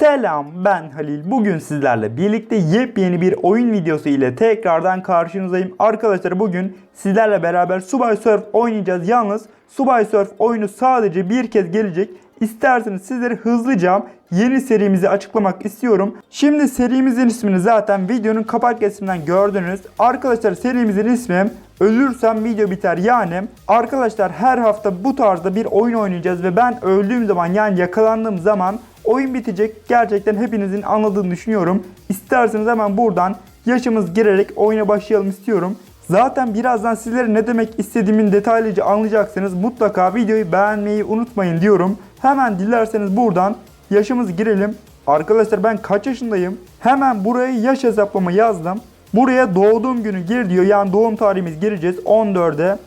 Selam ben Halil. Bugün sizlerle birlikte yepyeni bir oyun videosu ile tekrardan karşınızdayım. Arkadaşlar bugün sizlerle beraber Subway Surf oynayacağız. Yalnız Subway Surf oyunu sadece bir kez gelecek. İsterseniz sizlere hızlıca yeni serimizi açıklamak istiyorum. Şimdi serimizin ismini zaten videonun kapak resminden gördünüz. Arkadaşlar serimizin ismi Ölürsem video biter yani. Arkadaşlar her hafta bu tarzda bir oyun oynayacağız ve ben öldüğüm zaman yani yakalandığım zaman oyun bitecek. Gerçekten hepinizin anladığını düşünüyorum. İsterseniz hemen buradan yaşımız girerek oyuna başlayalım istiyorum. Zaten birazdan sizlere ne demek istediğimin detaylıca anlayacaksınız. Mutlaka videoyu beğenmeyi unutmayın diyorum. Hemen dilerseniz buradan yaşımız girelim. Arkadaşlar ben kaç yaşındayım? Hemen buraya yaş hesaplama yazdım. Buraya doğduğum günü gir diyor. Yani doğum tarihimiz gireceğiz. 14'e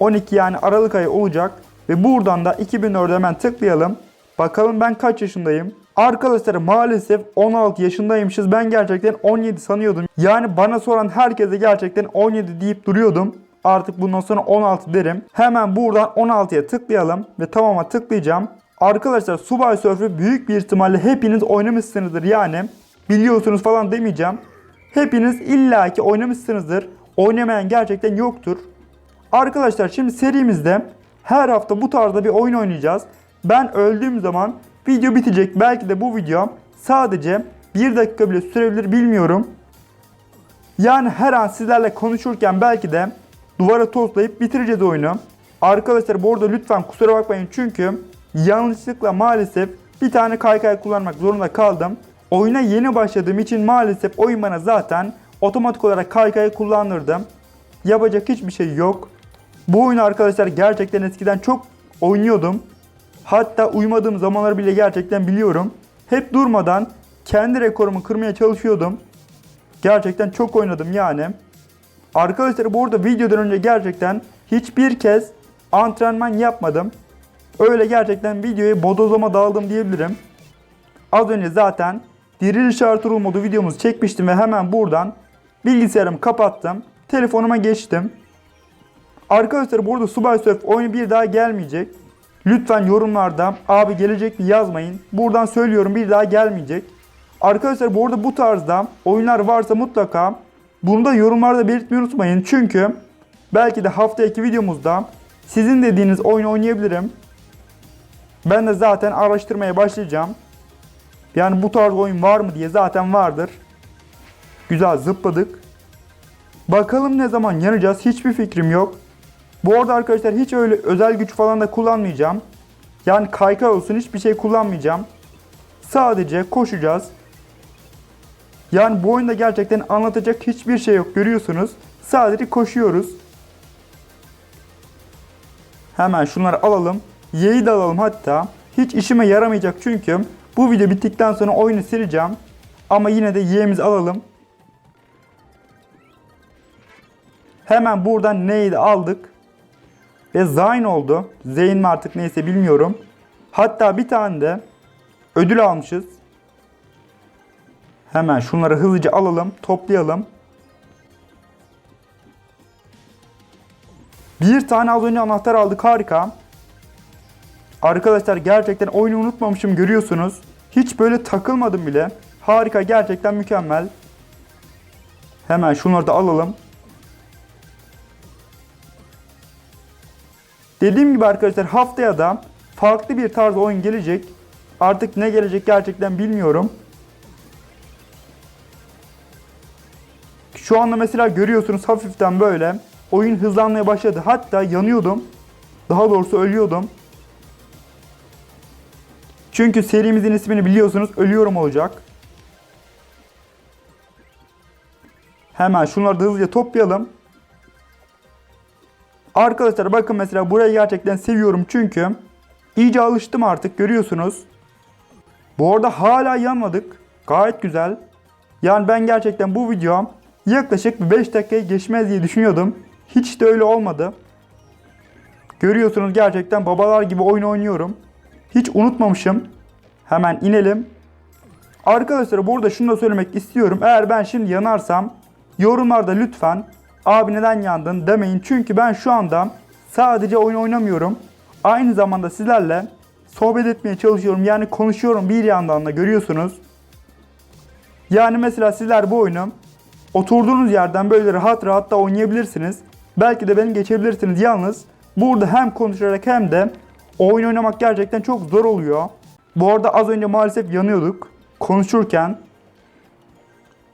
12 yani Aralık ayı olacak. Ve buradan da 2004'e hemen tıklayalım. Bakalım ben kaç yaşındayım? Arkadaşlar maalesef 16 yaşındaymışız. Ben gerçekten 17 sanıyordum. Yani bana soran herkese gerçekten 17 deyip duruyordum. Artık bundan sonra 16 derim. Hemen buradan 16'ya tıklayalım ve tamama tıklayacağım. Arkadaşlar Subway Surf'ü büyük bir ihtimalle hepiniz oynamışsınızdır yani. Biliyorsunuz falan demeyeceğim. Hepiniz illaki oynamışsınızdır. Oynamayan gerçekten yoktur. Arkadaşlar şimdi serimizde her hafta bu tarzda bir oyun oynayacağız. Ben öldüğüm zaman video bitecek. Belki de bu video sadece 1 dakika bile sürebilir bilmiyorum. Yani her an sizlerle konuşurken belki de duvara tozlayıp bitireceğiz oyunu. Arkadaşlar bu arada lütfen kusura bakmayın çünkü yanlışlıkla maalesef bir tane kaykay kullanmak zorunda kaldım. Oyuna yeni başladığım için maalesef oyun bana zaten otomatik olarak kaykayı kullandırdım. Yapacak hiçbir şey yok. Bu oyunu arkadaşlar gerçekten eskiden çok oynuyordum. Hatta uyumadığım zamanları bile gerçekten biliyorum. Hep durmadan kendi rekorumu kırmaya çalışıyordum. Gerçekten çok oynadım yani. Arkadaşlar bu arada videodan önce gerçekten hiçbir kez antrenman yapmadım. Öyle gerçekten videoyu bodozlama daldım diyebilirim. Az önce zaten diriliş Ertuğrul modu videomuzu çekmiştim ve hemen buradan bilgisayarımı kapattım. Telefonuma geçtim. Arkadaşlar burada Subway Surf oyunu bir daha gelmeyecek. Lütfen yorumlarda abi gelecek mi yazmayın. Buradan söylüyorum bir daha gelmeyecek. Arkadaşlar bu arada bu tarzda oyunlar varsa mutlaka bunu da yorumlarda belirtmeyi unutmayın. Çünkü belki de haftaki videomuzda sizin dediğiniz oyunu oynayabilirim. Ben de zaten araştırmaya başlayacağım. Yani bu tarz oyun var mı diye zaten vardır. Güzel zıpladık. Bakalım ne zaman yanacağız hiçbir fikrim yok. Bu arada arkadaşlar hiç öyle özel güç falan da kullanmayacağım. Yani kaykay olsun hiçbir şey kullanmayacağım. Sadece koşacağız. Yani bu oyunda gerçekten anlatacak hiçbir şey yok görüyorsunuz. Sadece koşuyoruz. Hemen şunları alalım. Y'yi de alalım hatta. Hiç işime yaramayacak çünkü bu video bittikten sonra oyunu sileceğim. Ama yine de Y'mizi alalım. Hemen buradan neyi aldık. Ve Zayn oldu. Zeyn mi artık neyse bilmiyorum. Hatta bir tane de ödül almışız. Hemen şunları hızlıca alalım, toplayalım. Bir tane az önce anahtar aldık harika. Arkadaşlar gerçekten oyunu unutmamışım görüyorsunuz. Hiç böyle takılmadım bile. Harika gerçekten mükemmel. Hemen şunları da alalım. Dediğim gibi arkadaşlar haftaya da farklı bir tarz oyun gelecek. Artık ne gelecek gerçekten bilmiyorum. Şu anda mesela görüyorsunuz hafiften böyle oyun hızlanmaya başladı. Hatta yanıyordum. Daha doğrusu ölüyordum. Çünkü serimizin ismini biliyorsunuz ölüyorum olacak. Hemen şunları da hızlıca toplayalım. Arkadaşlar bakın mesela burayı gerçekten seviyorum çünkü iyice alıştım artık görüyorsunuz. Bu arada hala yanmadık. Gayet güzel. Yani ben gerçekten bu video yaklaşık 5 dakikayı geçmez diye düşünüyordum. Hiç de öyle olmadı. Görüyorsunuz gerçekten babalar gibi oyun oynuyorum. Hiç unutmamışım. Hemen inelim. Arkadaşlar burada şunu da söylemek istiyorum. Eğer ben şimdi yanarsam yorumlarda lütfen abi neden yandın demeyin. Çünkü ben şu anda sadece oyun oynamıyorum. Aynı zamanda sizlerle sohbet etmeye çalışıyorum. Yani konuşuyorum bir yandan da görüyorsunuz. Yani mesela sizler bu oyunu oturduğunuz yerden böyle rahat rahat da oynayabilirsiniz. Belki de beni geçebilirsiniz. Yalnız burada hem konuşarak hem de oyun oynamak gerçekten çok zor oluyor. Bu arada az önce maalesef yanıyorduk konuşurken.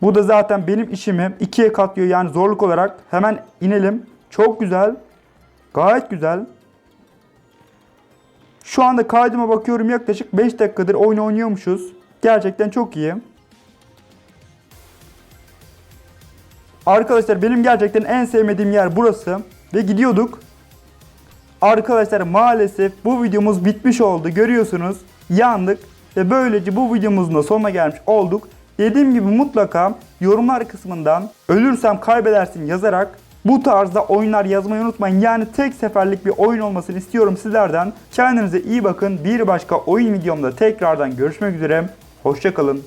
Bu da zaten benim işimi ikiye katlıyor yani zorluk olarak. Hemen inelim. Çok güzel. Gayet güzel. Şu anda kaydıma bakıyorum yaklaşık 5 dakikadır oyun oynuyormuşuz. Gerçekten çok iyi. Arkadaşlar benim gerçekten en sevmediğim yer burası. Ve gidiyorduk. Arkadaşlar maalesef bu videomuz bitmiş oldu. Görüyorsunuz yandık. Ve böylece bu videomuzun da sonuna gelmiş olduk. Dediğim gibi mutlaka yorumlar kısmından ölürsem kaybedersin yazarak bu tarzda oyunlar yazmayı unutmayın. Yani tek seferlik bir oyun olmasını istiyorum sizlerden. Kendinize iyi bakın. Bir başka oyun videomda tekrardan görüşmek üzere. Hoşçakalın.